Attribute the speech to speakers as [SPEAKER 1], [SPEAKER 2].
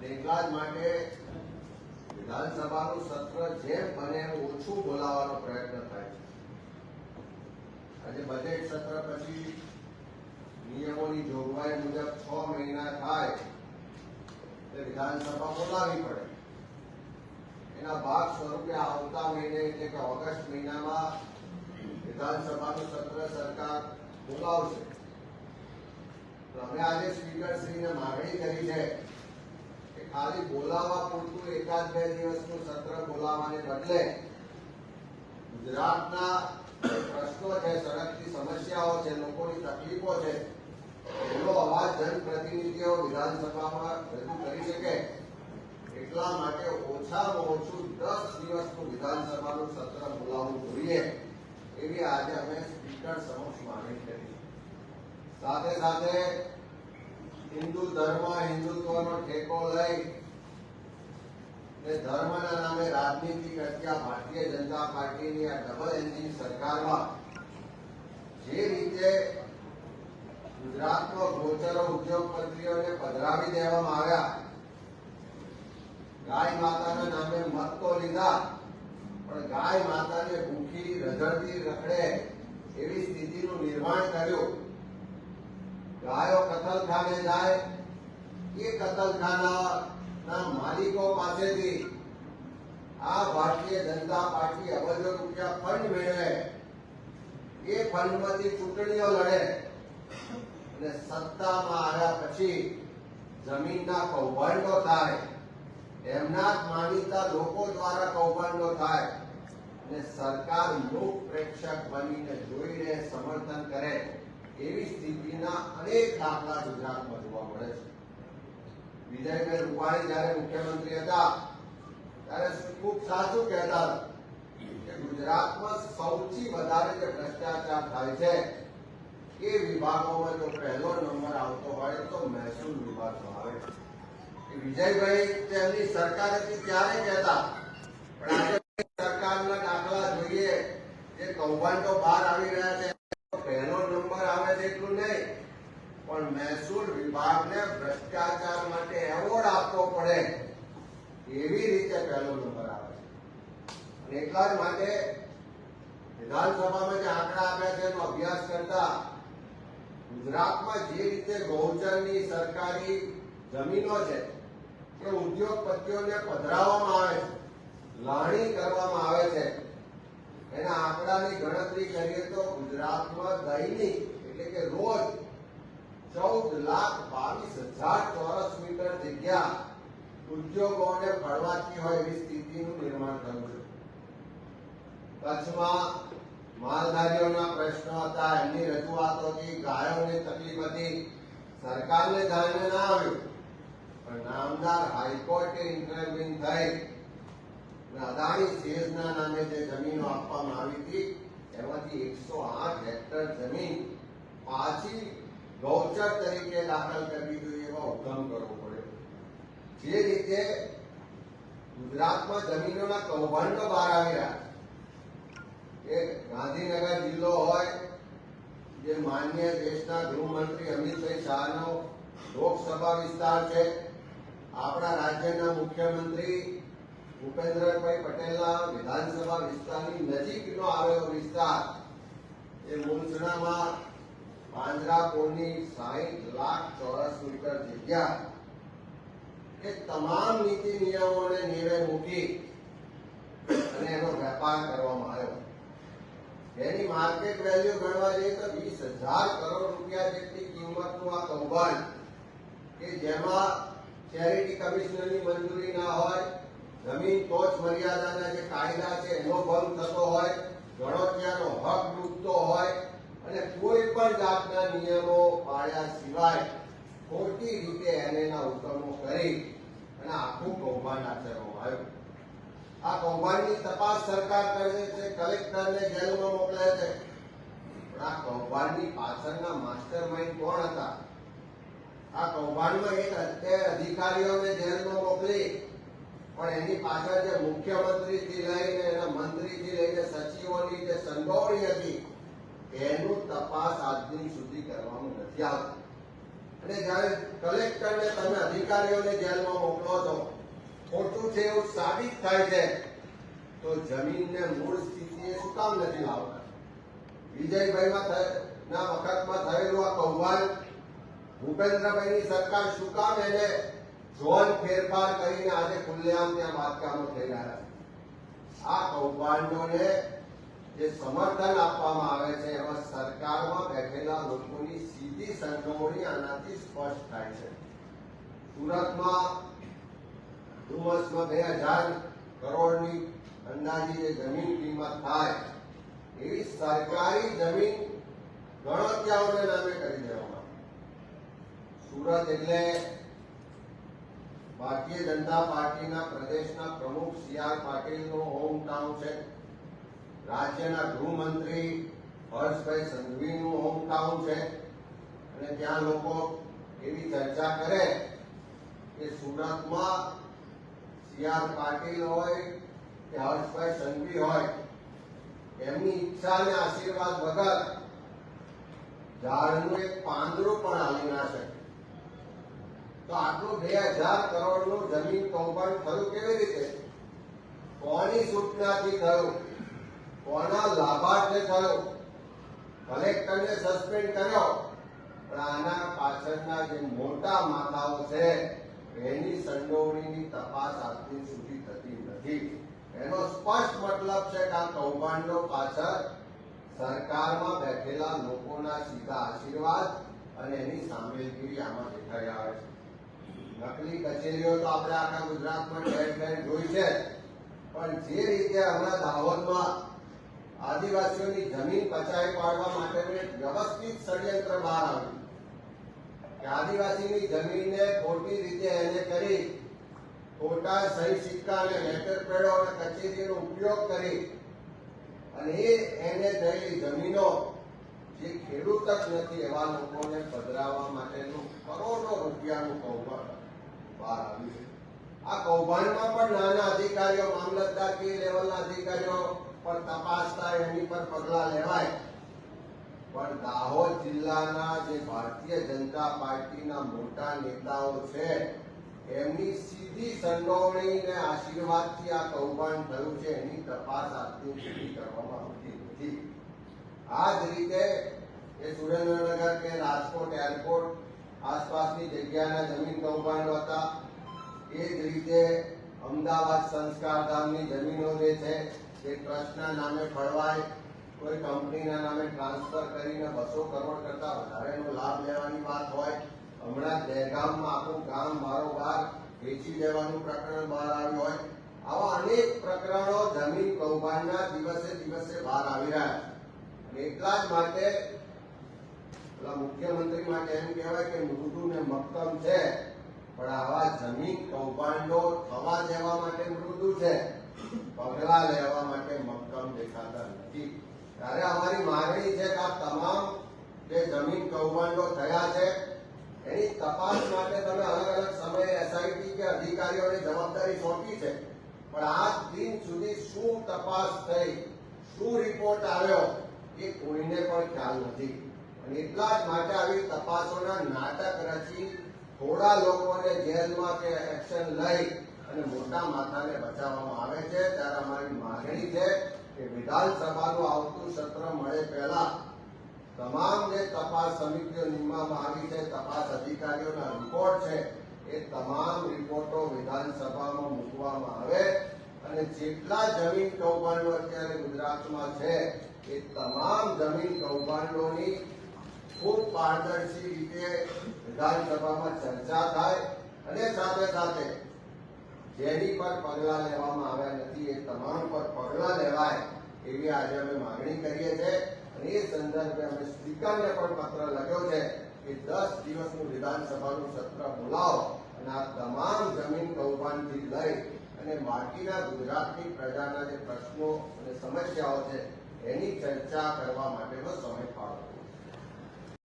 [SPEAKER 1] છે માટે વિધાનસભાનું સત્ર જેમ બને ઓછું બોલાવવાનો પ્રયત્ન થાય છે. આજે બજેટ સત્ર પછી નિયમોની જોગવાઈ મુજબ છ મહિના થાય તે વિધાનસભા બોલાવવી પડે. એના ભાગ સ્વરૂપે આવતા મહિને એટલે કે ઓગસ્ટ મહિનામાં વિધાનસભાનું સત્ર સરકાર બોલાવશે. તો અમે આજે સ્પીકર શ્રીને માગણી કરી છે ખાલી બોલાવા પૂરતું એકાદ બે દિવસનું સત્ર બોલાવાને બદલે ગુજરાતના પ્રશ્નો છે, સડકની સમસ્યાઓ છે, લોકોની તકલીફો છે, એનો અવાજ જનપ્રતિનિધિઓ વિધાનસભામાં રજૂ કરી શકે. એટલા માટે ઓછામાં ઓછું દસ દિવસનું વિધાનસભાનું સત્ર બોલાવવું જોઈએ એવી આજે અમે સ્પીકર સમક્ષ માંગણી કરી. સાથે સાથે હિન્દુ ધર્મ હિન્દુત્વનો ટેકો લઈ ને ધર્મના નામે રાજનીતિ કરતી ભારતીય જનતા પાર્ટીની આ ડબલ એન્જિન સરકારમાં. જે રીતે ગુજરાતમાં ગોચરો ઉદ્યોગપતિઓને પધરાવી દેવામાં આવ્યા. ગાય માતાના નામે મત તો લીધા, પણ ગાય માતાને ભૂખી, રઝળતી રખડે એવી સ્થિતિનું નિર્માણ કર્યું. ગાયો કતલખાને જાય, એ કતલખાનાના માલિકો પાસેથી આ ભારતીય જનતા પાર્ટી અબજો રૂપિયા ફંડ મેળવે. એ ફંડમાંથી ચૂંટણીઓ લડે. અને સત્તામાં આવ્યા પછી જમીનના કૌભાંડો થાય. એમના જ માનીતા લોકો દ્વારા કૌભાંડો થાય. અને સરકાર મૂક પ્રેક્ષક બનીને જોઈને સમર્થન કરે. એવી સ્થિતિના અનેક દાખલા ગુજરાતમાં જોવા મળે છે. વિજયભાઈ રૂપાણી જયારે મુખ્યમંત્રી હતા, ત્યારે ખૂબ સાચું કહેતા હતા કે ગુજરાતમાં સૌથી વધારે જે ભ્રષ્ટાચાર થાય છે, એ વિભાગોમાં જો પહેલો નંબર આવતો હોય તો મહેસૂલ વિભાગમાં આવે છે વિજયભાઈ તેમની સરકાર હતી ત્યારે કહેતા? પણ આજે સરકારના દાખલા જોઈએ. જે કૌભાંડો બહાર આવી રહ્યા છે પહેલો નંબર આવે છે એટલું નહીં પણ મહેસૂલ વિભાગને ભ્રષ્ટાચાર માટે એવોર્ડ આપવો પડે. એવી રીતે પહેલો નંબર આવે છે. અને એટલા જ માટે વિધાનસભામાં જે આંકડા આપ્યા છે એનો અભ્યાસ કરતા ગુજરાતમાં જે રીતે ગૌચરની સરકારી જમીનો છે, એ ઉદ્યોગપતિઓને પધરાવવામાં આવે છે લાણી કરવામાં આવે છે એના આંકડાની ગણતરી કરીએ તો ગુજરાતમાં દૈનિક એટલે કે રોજ ચૌદ લાખ બાવીસ હજાર ચોરસ મીટર જગ્યા ઉદ્યોગોને ફળવાતી હોય એવી સ્થિતિનું નિર્માણ થયું છે કચ્છમાં માલધારીઓના પ્રશ્નો હતા, એમની રજૂઆતોથી ગાયોની તકલીફ હતી. સરકારને ધ્યાને ના આવ્યું, પણ નામદાર હાઈકોર્ટે ઇન્ટરવ્યુ થઈ. અદાણી સેઝના નામે જે જમીનો આપવામાં આવી હતી, એમાંથી એકસો આઠ હેક્ટર જમીન પાછી ગૌચર તરીકે દાખલ કરવી જોઈએ એવો હુકમ કરવો પડ્યો. જે રીતે ગુજરાતમાં જમીનોના કૌભાંડો બહાર આવી રહ્યા એ ગાંધીનગર જિલ્લો હોય, જે માન્ય દેશના ગૃહમંત્રી અમિતભાઈ શાહનો લોકસભા વિસ્તાર છે, આપણા રાજ્યના મુખ્યમંત્રી ભૂપેન્દ્રભાઈ પટેલના વિધાનસભા વિસ્તારની નજીકનો આવેલો વિસ્તાર, એ મૂલસણામાં પાંજરાપોળની સાહીઠ લાખ ચોરસ મીટર જગ્યા, એ તમામ નીતિ નિયમોને નિવેદ મૂકી અને એનો વેપાર કરવામાં આવ્યો. એની માર્કેટ વેલ્યુ ગણવા જઈએ તો વીસ હજાર કરોડ રૂપિયા જેટલી કિંમતનું આ કૌભાંડ કે જેમાં ચેરિટી કમિશનરની મંજૂરી ના હોય, જમીન ટોચ મર્યાદાના જે કાયદા છે એનો ભંગ થતો હોય ગણોતિયાનો હક ડૂબતો હોય અને કોઈ પણ જાતના નિયમો પાળ્યા સિવાય ખોટી રીતે એને એના હુકમો કરી અને આખું કૌભાંડ આચરવામાં આવ્યું આ કૌભાંડની તપાસ સરકાર કરે છે, કલેક્ટરને જેલમાં મોકલે છે. પણ આ કૌભાંડની પાછળના માસ્ટર માઇન્ડ કોણ હતા? આ કૌભાંડમાં એક અધિકારીઓને જેલમાં મોકલી, પણ એની પાછળ જે મુખ્યમંત્રીથી લઈને એના મંત્રીથી લઈને સચિવોની જે સંડોવણી હતી, એનું તપાસ આજ સુધી કરવાનું નથી આવતું. અને જ્યારે કલેક્ટરને તમે અધિકારીઓને જેલમાં મોકલો છો, ખોટું છે એવું સાબિત થાય છે. તો જમીનને મૂળ સ્થિતિએ શું કામ નથી લાવતા. વિજયભાઈમાં વખતમાં થયેલું આ કૌભાંડ, ભૂપેન્દ્રભાઈની સરકાર શું કામ એને ઝોન ફેરફાર કરીને આજે ખુલ્લેઆમ ત્યાં બાંધકામો થઈ રહ્યા છે. આ કૌભાંડોને જે સમર્થન આપવામાં આવે છે, એમાં સરકારમાં બેઠેલા લોકોની સીધી સંડોવણી આનાથી સ્પષ્ટ થાય છે. સુરતમાં ધુમ્મસમાં બે હજાર કરોડની અંદાજી જે જમીન કિંમત થાય, એવી સરકારી જમીન ગણત્યાઓને નામે કરી દેવામાં સુરત એટલે ભારતીય જનતા પાર્ટીના પ્રદેશના પ્રમુખ સી આર પાટીલનું હોમ ટાઉન છે. રાજ્યના ગૃહમંત્રી હર્ષભાઈ સંઘવીનું હોમ ટાઉન છે. અને ત્યાં લોકો એવી ચર્ચા કરે કે સુરતમાં સી આર પાટીલ હોય કે હર્ષભાઈ સંઘવી હોય, એમની ઈચ્છા અને આશીર્વાદ વગર ઝાડનું એક પાંદડું પણ હાલી ના શકે. તો આટલું બે હજાર કરોડનું જમીન કૌભાંડ થયું કેવી રીતે? કોની સૂચનાથી થયું? કોના લાભાર્થે થયું? કલેક્ટરને સસ્પેન્ડ કર્યો? પણ આના પાછળના જે મોટા માથાઓ છે, એની સંડોવણીની તપાસ આજની સુધી થતી નથી. સ્પષ્ટ મતલબ છે કે આ કૌભાંડો પાછળ સરકારમાં બેઠેલા લોકોના સીધા આશીર્વાદ અને એની સામેલગીરી આમાં દેખાઈ આવે છે. નકલી કચેરીઓ તો આપણે આખા ગુજરાતમાં ઠેર ઠેર જોઈ છે. પણ જે રીતે હમણાં દાહોદમાં આદિવાસીઓની જમીન પચાવી પાડવા માટેનું એક વ્યવસ્થિત ષડયંત્ર બહાર આવ્યું. કે આદિવાસીની જમીનને ખોટી રીતે એને કરી ખોટા સહી સિક્કા અને લેટર પેડો અને કચેરીનો ઉપયોગ કરી અને એ એને થયેલી જમીનો જે ખેડૂત જ નથી એવા લોકોને પધરાવવા માટેનું કરોડો રૂપિયાનું કૌભાંડ બહાર આવ્યું છે. આ કૌભાંડમાં પણ નાના અધિકારીઓ, મામલતદાર કે લેવલના અધિકારીઓ પર તપાસ થાય એની પર પગલા લેવાય. પણ દાહોદ જિલ્લાના જે ભારતીય જનતા પાર્ટીના મોટા નેતાઓ છે એમની સીધી સંડોવણી ને આશીર્વાદથી આ કૌભાંડ થયું છે, એની તપાસ આજથી સુધી કરવામાં આવતી નથી. આ જ રીતે એ સુરેન્દ્રનગર કે રાજકોટ એરપોર્ટ આસપાસની જગ્યાના જમીન કૌભાંડો હતા. એ જ રીતે અમદાવાદ સંસ્કાર ધામની જમીનો જે છે, એ ટ્રસ્ટના નામે ફળવાય કોઈ કંપનીના નામે ટ્રાન્સફર કરીને બસો કરોડ કરતા વધારેનો લાભ લેવાની વાત હોય હમણાં દહેગામમાં આખું ગામ બારોબાર વેચી દેવાનું પ્રકરણ બહાર આવ્યું હોય, આવા અનેક પ્રકરણો જમીન કૌભાંડના દિવસે દિવસે બહાર આવી રહ્યા છે. એટલા જ માટે પેલા મુખ્યમંત્રી માટે એમ કહેવાય કે મૃદુ ને મક્કમ છે, પણ આવા જમીન કૌભાંડો થવા દેવા માટે મૃદુ છે. પગલા લેવા માટે મક્કમ દેખાતા નથી. ત્યારે અમારી માગણી છે કે આ તમામ જે જમીન કૌભાંડો થયા છે એની તપાસ માટે તમે અલગ અલગ સમયે એસઆઈટી કે અધિકારીઓને જવાબદારી સોંપી છે. પણ આજ દિન સુધી શું તપાસ થઈ, શું રિપોર્ટ આવ્યો, એ કોઈને પણ ખ્યાલ નથી. અને એટલા જ માટે આવી તપાસોના નાટક રચી થોડા લોકોને જેલમાં કે એક્શન લઈ અને મોટા માથાને બચાવવામાં આવે છે. ત્યારે અમારી માગણી છે કે વિધાનસભાનું આવતું સત્ર મળે પહેલા તમામ જે તપાસ સમિતિઓ નિમવામાં આવી છે, તપાસ અધિકારીઓના રિપોર્ટ છે. એ તમામ રિપોર્ટો વિધાનસભામાં મૂકવામાં આવે અને જેટલા જમીન કૌભાંડો અત્યારે ગુજરાતમાં છે, એ તમામ જમીન કૌભાંડોની ખૂબ પારદર્શી રીતે વિધાનસભામાં ચર્ચા થાય અને સાથે સાથે જેની પર પગલાં લેવામાં આવ્યા નથી, એ તમામ પર પગલાં લેવાય એવી આજે અમે માંગણી કરીએ સંદર્ભે અમે સ્પીકરને પણ પત્ર લખ્યો છે કે દસ દિવસનું વિધાનસભાનું સત્ર બોલાવો અને આ તમામ જમીન કૌભાંડથી લઈ અને બાકીના ગુજરાતની પ્રજાના જે પ્રશ્નો અને સમસ્યાઓ છે, એની ચર્ચા કરવા માટેનો સમય ફાળવો